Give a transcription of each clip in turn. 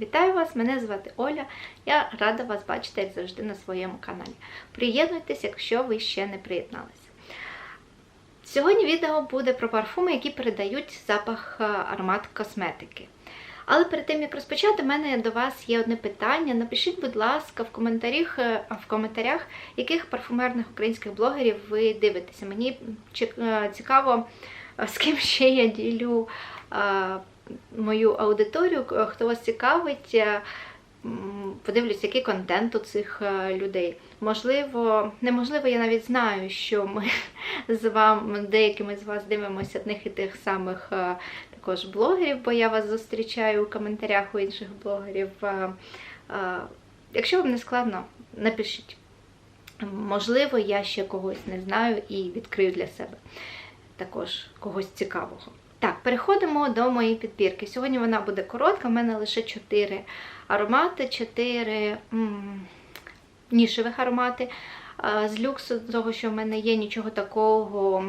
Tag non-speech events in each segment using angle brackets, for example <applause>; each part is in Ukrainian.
Вітаю вас! Мене звати Оля. Я рада вас бачити, як завжди, на своєму каналі. Приєднуйтесь, якщо ви ще не приєдналися. Сьогодні відео буде про парфуми, які передають запах е, аромат косметики. Але перед тим як розпочати, в мене до вас є одне питання. Напишіть, будь ласка, в коментарях, е, в коментарях, яких парфумерних українських блогерів ви дивитеся. Мені е, цікаво, з ким ще я ділю мою аудиторію, хто вас цікавить. е, Подивлюсь, який контент у цих е, людей. Можливо, неможливо, я навіть знаю, що ми <laughs> з вами, деякими з вас дивимося одних і тих самих е, також блогерів, бо я вас зустрічаю у коментарях у інших блогерів. Якщо вам не складно, напишіть. Можливо, я ще когось не знаю і відкрию для себе також когось цікавого. Так, переходимо до моєї підбірки. Сьогодні вона буде коротка, в мене лише 4 аромати, 4 м, нішевих аромати. З люксу, того, що в мене є, нічого такого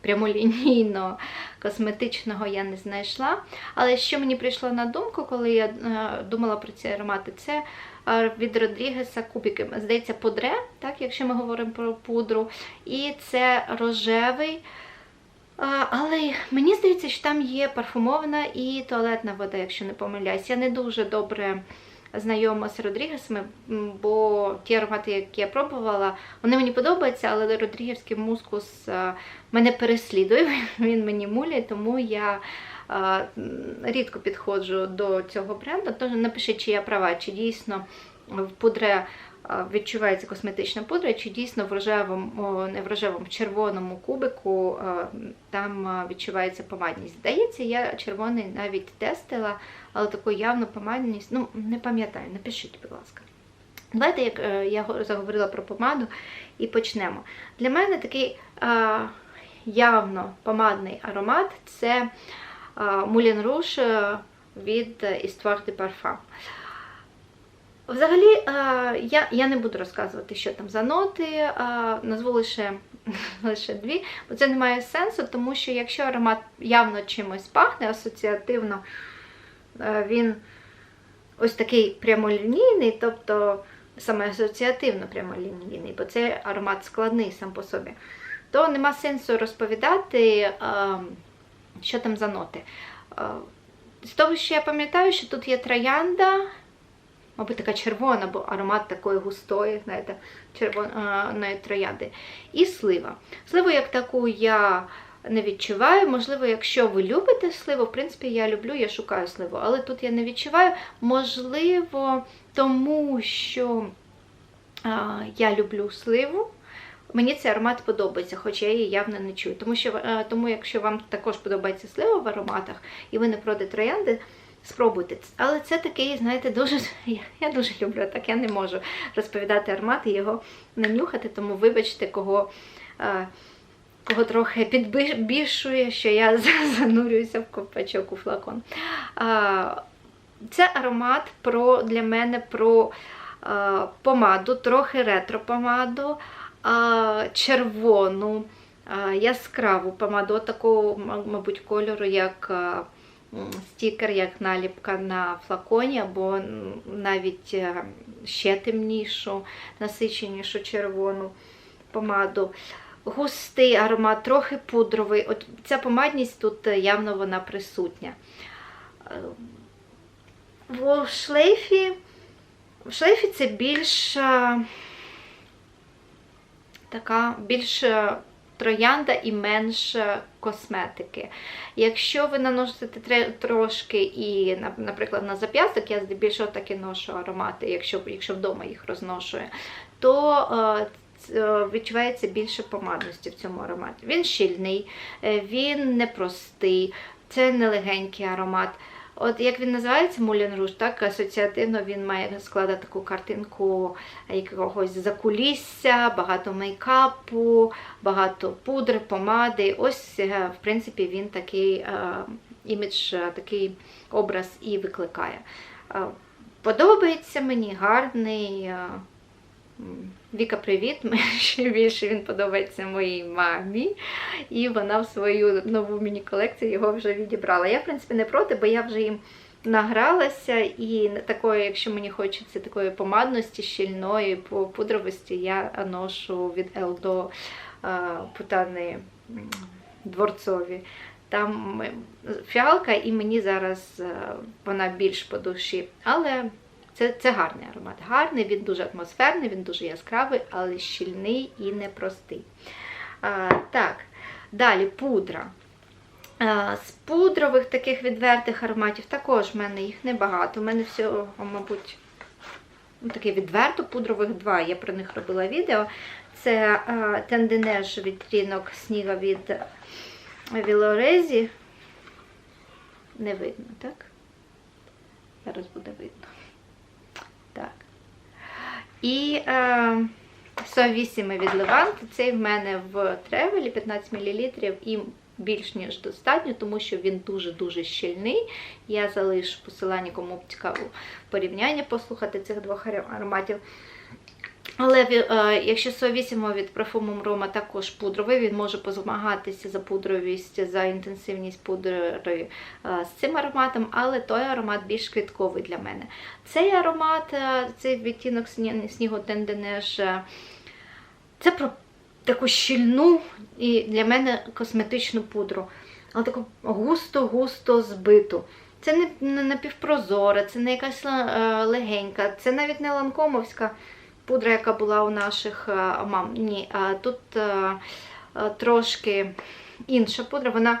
прямолінійно косметичного я не знайшла. Але що мені прийшло на думку, коли я е, думала про ці аромати, це е, від Родрігеса кубики. Здається, пудре, так, якщо ми говоримо про пудру. І це рожевий. Але мені здається, що там є парфумована і туалетна вода, якщо не помиляюсь. Я не дуже добре знайома з Родрігесами, бо ті аромати, які я пробувала, вони мені подобаються, але Родрігівський мускус мене переслідує, <laughs> він мені муляє, тому я рідко підходжу до цього бренду. Тож напишіть, чи я права, чи дійсно в пудре відчувається косметична пудра, чи дійсно в рожевому, не в рожевому, червоному кубику там відчувається помадність. Здається, я червоний навіть тестила, але таку явну помадність, ну, не пам'ятаю, напишіть, будь ласка. Давайте, як е, я заговорила про помаду, і почнемо. Для мене такий явно помадний аромат це Moulin Rouge е, від Histoire de Parfum. Взагалі, е, я, я не буду розказувати, що там за ноти, е, назву лише, <laughs> лише дві, бо це не має сенсу, тому що якщо аромат явно чимось пахне асоціативно, е, він ось такий прямолінійний, тобто саме асоціативно прямолінійний, бо це аромат складний сам по собі, то нема сенсу розповідати, що там за ноти. З того, що я пам'ятаю, що тут є троянда, мабуть, така червона, бо аромат такої густої, знаєте, червоної троянди. І слива. Сливу як таку я не відчуваю. Можливо, якщо ви любите сливу, в принципі, я люблю, я шукаю сливу, але тут я не відчуваю. Можливо, тому що а, я люблю сливу. Мені цей аромат подобається, хоча я її явно не чую. Тому що тому, якщо вам також подобається слива в ароматах, і ви не проти троянди, спробуйте. Але це такий, знаєте, дуже я, дуже люблю так. Я не можу розповідати аромат і його не нюхати, тому вибачте, кого. е, Кого трохи підбільшує, що я <laughs> занурююся в ковпачок у флакон. А, Це аромат про, для мене про а, помаду, трохи ретро-помаду, а, червону, а, яскраву помаду, такого, мабуть, кольору, як м, стікер, як наліпка на флаконі, або навіть е, ще темнішу, насиченішу червону помаду. Густий аромат, трохи пудровий. От ця помадність тут е, явно вона присутня. Е, В шлейфі, в шлейфі це більш е, така більш троянда і менш е, косметики. Якщо ви наносите трошки і, наприклад, на зап'ясток, я здебільшого так і ношу аромати, якщо, якщо вдома їх розношую, то е, е, відчувається більше помадності в цьому ароматі. Він щільний, е, він непростий, це не легенький аромат. От як він називається Moulin Rouge, так асоціативно він має складати таку картинку якогось закулісся, багато мейкапу, багато пудри, помади. Ось, е, в принципі, він такий е, імідж, е, такий образ і викликає. Подобається мені, гарний. Віка, привіт! <laughs> Ще більше він подобається моїй мамі. І вона в свою нову міні-колекцію його вже відібрала. Я, в принципі, не проти, бо я вже їм награлася, і такої, якщо мені хочеться такої помадності, щільної, пудровості, я ношу від Елдо путани дворцові. Там фіалка, і мені зараз вона більш по душі. Але це, це гарний аромат. Гарний, він дуже атмосферний, він дуже яскравий, але щільний і непростий. А, так, далі пудра. А, З пудрових таких відвертих ароматів також в мене їх небагато. У мене всього, мабуть, ну, таке відверто пудрових два. Я про них робила відео. Це а, тенденеж відтінок сніга від Вілорезі. Не видно, так? Зараз буде видно. Так. І е, 108 від Левант. Цей в мене в тревелі 15 мл і більш ніж достатньо, тому що він дуже-дуже щільний. Я залишу посилання, кому цікаво порівняння послухати цих двох ароматів. Але е, якщо 108 від парфумом Рома також пудровий, він може позмагатися за пудровість, за інтенсивність пудри е, з цим ароматом, але той аромат більш квітковий для мене. Цей аромат, е, цей відтінок снігу Тенденеж, це про таку щільну і для мене косметичну пудру, але таку густо-густо збиту. Це не, напівпрозора, це не якась легенька, це навіть не ланкомовська пудра, яка була у наших е, мам. Ні, тут е, е, трошки інша пудра, вона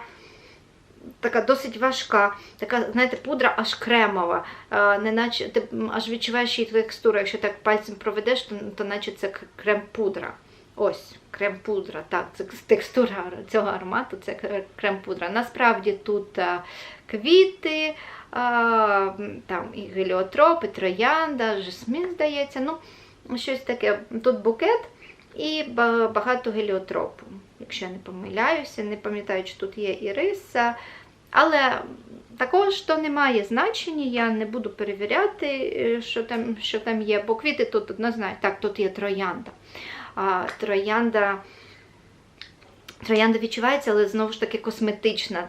така досить важка, така, знаєте, пудра аж кремова. Е, Неначе ти аж відчуваєш її текстуру. Якщо так пальцем проведеш, то, то наче це крем-пудра. Ось, крем-пудра. Так, це текстура цього аромату, це крем-пудра. Насправді тут е, квіти, там і геліотроп, і троянда, жасмін, здається. Ну, щось таке. Тут букет і багато геліотропу, якщо я не помиляюся, не пам'ятаю, чи тут є іриса. Але також то не має значення, я не буду перевіряти, е, що там, що там є, бо квіти тут однозначно. Так, тут є троянда. А, троянда. Троянда відчувається, але знову ж таки косметична,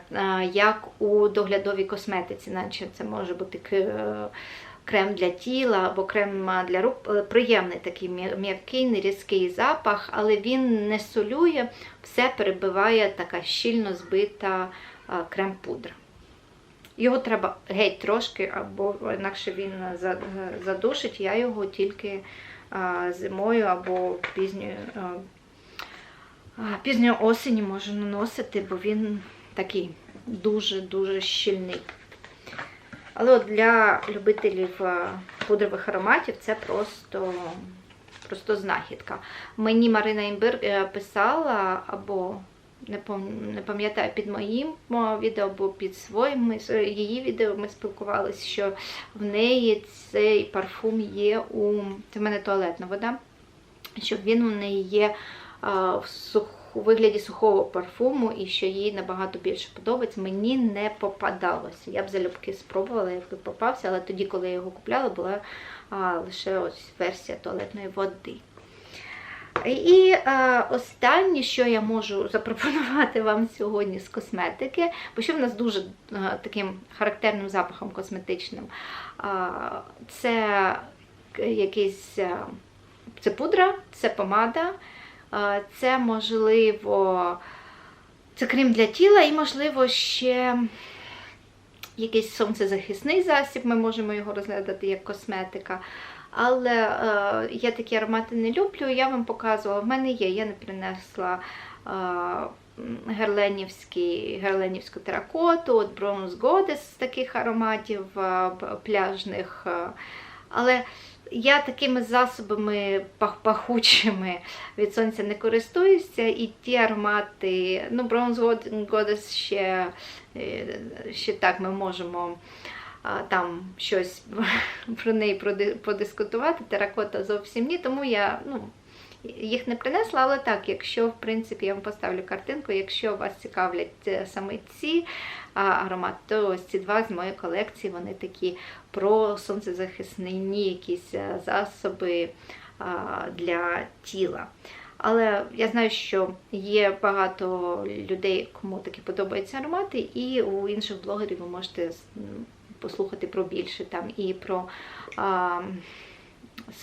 як у доглядовій косметиці, наче це може бути е, крем для тіла або крем для рук. Е, Приємний такий м'який, нерізкий запах, але він не солює, все перебиває така щільно збита крем-пудра. Його треба геть трошки, або інакше він задушить. Я його тільки зимою або пізньою, пізньої осені можу наносити, бо він такий дуже-дуже щільний. Але от для любителів пудрових ароматів це просто, просто знахідка. Мені Марина Імбир е, писала або не пам'ятаю, під моїм відео або під своїм її відео ми спілкувалися, що в неї цей парфум є у це в мене туалетна вода, що він у неї є в сух, у вигляді сухого парфуму і що їй набагато більше подобається. Мені не попадалося. Я б залюбки спробувала, якби попався, але тоді, коли я його купляла, була а, лише ось версія туалетної води. І е, останнє, що я можу <laughs> запропонувати вам сьогодні з косметики, бо що в нас дуже е, таким характерним запахом косметичним, е, це якийсь е, це пудра, це помада, це можливо це крем для тіла і, можливо, ще якийсь сонцезахисний засіб, ми можемо його розглядати як косметика. Але е, я такі аромати не люблю, я вам показувала, в мене є, я не принесла е, герленівську теракоту, от Bronze Goddess з таких ароматів е, пляжних. е. але я такими засобами пахучими від сонця не користуюся, і ті аромати, ну, Bronze God- Goddess ще, е, ще так ми можемо там щось <laughs> про неї подискутувати. Теракота зовсім ні, тому я ну, їх не принесла, але так, якщо в принципі я вам поставлю картинку, якщо вас цікавлять е, саме ці аромати, то ось ці два з моєї колекції, вони такі про сонцезахисні якісь е, засоби для тіла. Але я знаю, що є багато людей, кому такі подобаються аромати, і у інших блогерів ви можете послухати про більше там і про а,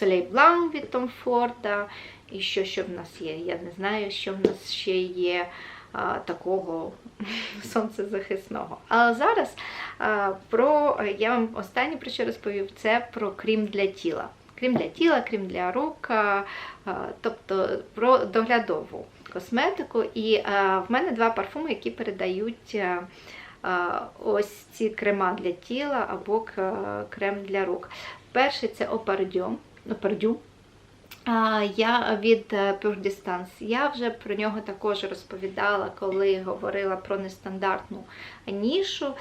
Soleil Blanc від Tom Ford, і що, що в нас є. Я не знаю, що в нас ще є а, такого <laughs> сонцезахисного. Але зараз а, про я вам останнє про що розповів, це про крім для тіла. Крім для тіла, крім для рук, а, тобто про доглядову косметику. І а, в мене два парфуми, які передають. А, Ось ці крема для тіла або крем для рук. Перший це Опардю. Опардю. А, Я від е, Pure Distance. Я вже про нього також розповідала, коли говорила про нестандартну нішу.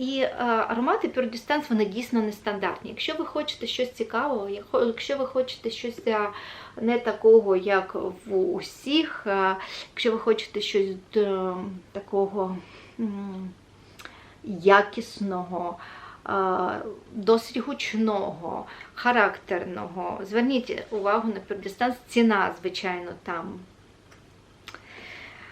І е, аромати Pure Distance, вони дійсно нестандартні. Якщо ви хочете щось цікавого, якщо ви хочете щось е, не такого, як в усіх, е, якщо ви хочете щось е, такого якісного, е, досить гучного, характерного. Зверніть увагу на Pure Ціна, звичайно, там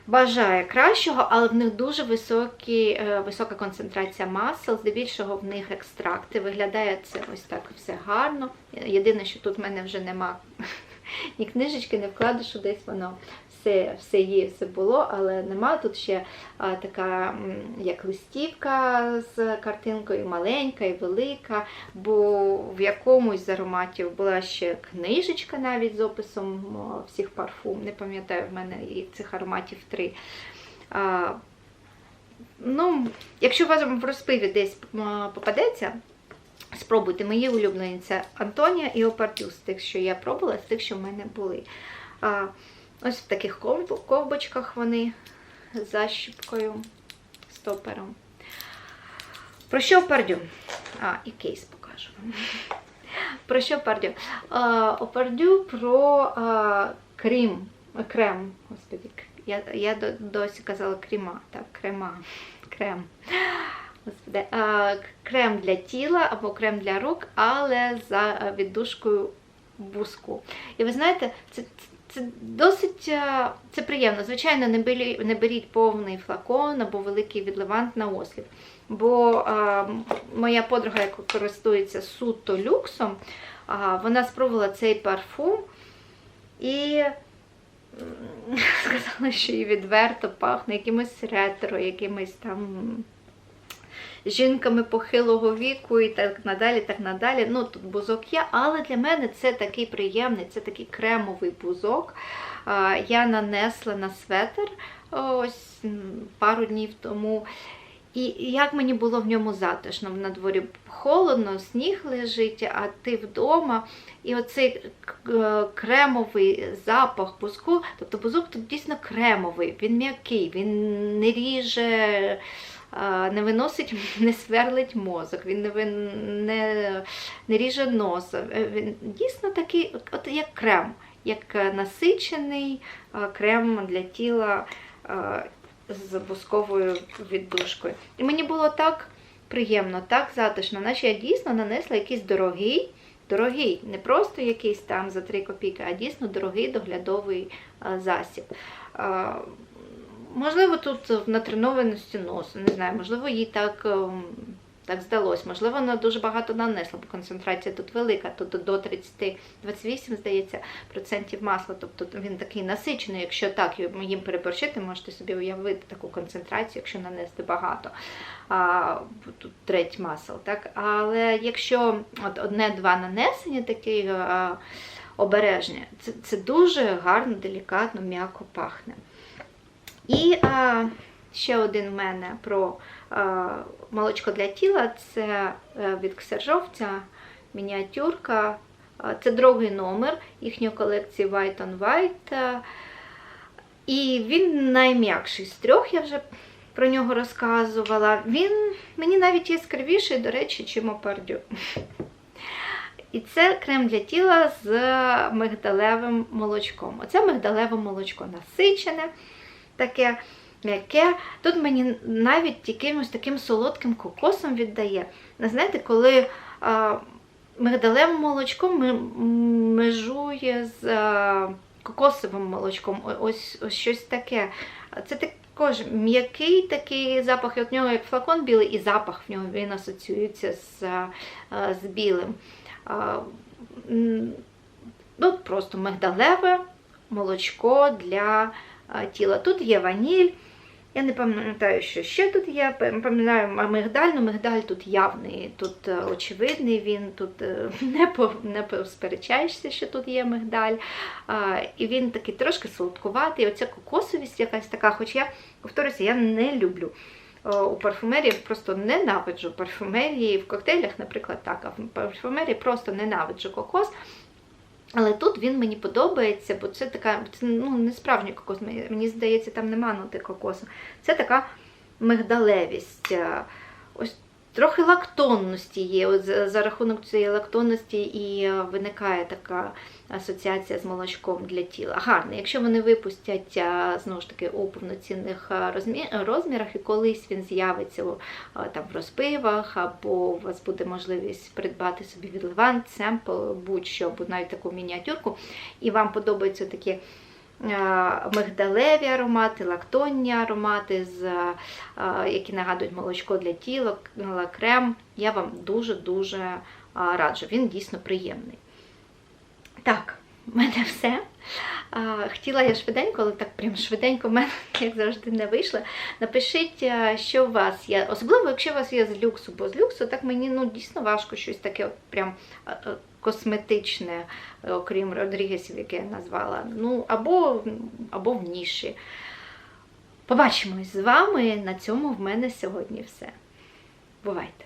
бажає кращого, але в них дуже високі, е, висока концентрація масел, здебільшого в них екстракти. Виглядає це ось так все гарно. Єдине, що тут в мене вже нема <laughs> ні книжечки, не вкладишу, десь воно все, все є, все було, але нема. Тут ще а, така як листівка з картинкою, маленька і велика, бо в якомусь з ароматів була ще книжечка навіть з описом всіх парфум. Не пам'ятаю, в мене і цих ароматів три. А, ну, якщо у вас в розпиві десь попадеться, Спробуйте, мої улюблені це Антонія і Опардю, з тих, що я пробувала, з тих, що в мене були. А, ось в таких ковбочках вони з защіпкою, стопером. Про що Опардю? А, і кейс покажу вам. <laughs> Про що Опардю? А, Опардю про а, крім, крем. Господи, я, я досі казала крема, так, крема, <laughs> крем. Господи, а, крем для тіла або крем для рук, але за віддушкою буску. І ви знаєте, це, це досить е, це приємно. Звичайно, не беріть, не беріть повний флакон або великий відливант на осліп. Бо а, моя подруга, яка користується суто люксом, а, вона спробувала цей парфум і <laughs> сказала, що їй відверто пахне якимось ретро, якимось там жінками похилого віку і так надалі. так надалі. Ну, тут бузок є, але для мене це такий приємний, це такий кремовий бузок. Я нанесла на светр ось пару днів тому. І як мені було в ньому затишно, на дворі холодно, сніг лежить, а ти вдома. І оцей кремовий запах бузку, тобто бузок тут дійсно кремовий, він м'який, він не ріже, не виносить, <laughs> не сверлить мозок, він не, не, не ріже носа. Е, Він дійсно такий, от, як крем, як е, насичений крем для тіла. з бусковою віддушкою. І мені було так приємно, так затишно, наче я дійсно нанесла якийсь дорогий, дорогий, не просто якийсь там за 3 копійки, а дійсно дорогий доглядовий засіб. Можливо, тут в натренованості носу, не знаю, можливо, їй так, ем, так здалось. Можливо, вона дуже багато нанесла, бо концентрація тут велика, тут до 30, 28, здається, процентів масла. Тобто він такий насичений. Якщо так їм переборщити, можете собі уявити таку концентрацію, якщо нанести багато. А, тут треть масел. Так? Але якщо одне-два нанесення такі а, обережні, це, це дуже гарно, делікатно, м'яко пахне. І а, ще один в мене про а, молочко для тіла це е, від Ксержовця, мініатюрка. Це другий номер їхньої колекції White on White. І він найм'якший з трьох, я вже про нього розказувала. Він мені навіть яскравіший, до речі, чим Опардю. <laughs> І це крем для тіла з мигдалевим молочком. Оце мигдалеве молочко насичене, таке м'яке. Тут мені навіть якимось таким солодким кокосом віддає. Знаєте, коли а, мигдалевим молочком межує з а, кокосовим молочком. Ось, ось щось таке. Це також м'який такий запах, і от нього як флакон білий, і запах в нього він асоціюється з, з білим. А, Ну, просто мигдалеве молочко для тіла. Тут є ваніль. Я не пам'ятаю, що ще тут є. Пам'ятаю мигдаль, ну мигдаль тут явний, тут е, очевидний він, тут е, <laughs> не по- не посперечаєшся, що тут є мигдаль. І він такий трошки солодкуватий. Оця кокосовість якась така, хоч я повторюся, я не люблю. У парфумерії просто ненавиджу парфумерії, в коктейлях, наприклад, так, а в парфумерії просто ненавиджу кокос. Але тут він мені подобається, бо це така, це, ну, не справжній кокос, мені, здається, там нема ноти кокосу. Це така мигдалевість. Ось трохи лактонності є. От за, рахунок цієї лактонності і е, виникає така асоціація з молочком для тіла. Гарно, якщо вони випустять е, знову ж таки у повноцінних е, розмірах, і колись він з'явиться там в розпивах, або у вас буде можливість придбати собі від Levant, семпл, будь-що, або навіть таку мініатюрку, і вам подобаються такі мигдалеві аромати, лактонні аромати, е, які нагадують молочко для тіла, крем. Я вам дуже-дуже е, раджу. Він дійсно приємний. Так, в мене все. Хотіла я швиденько, але так прям швиденько в мене, <laughs> як завжди, не вийшло. Напишіть, що у вас є, особливо, якщо у вас є з люксу, бо з люксу так мені ну, дійсно важко щось таке прям а, а, косметичне, е, окрім Родрігесів, яке я назвала. Ну, або, або в ніші. Побачимось з вами. На цьому в мене сьогодні все. Бувайте!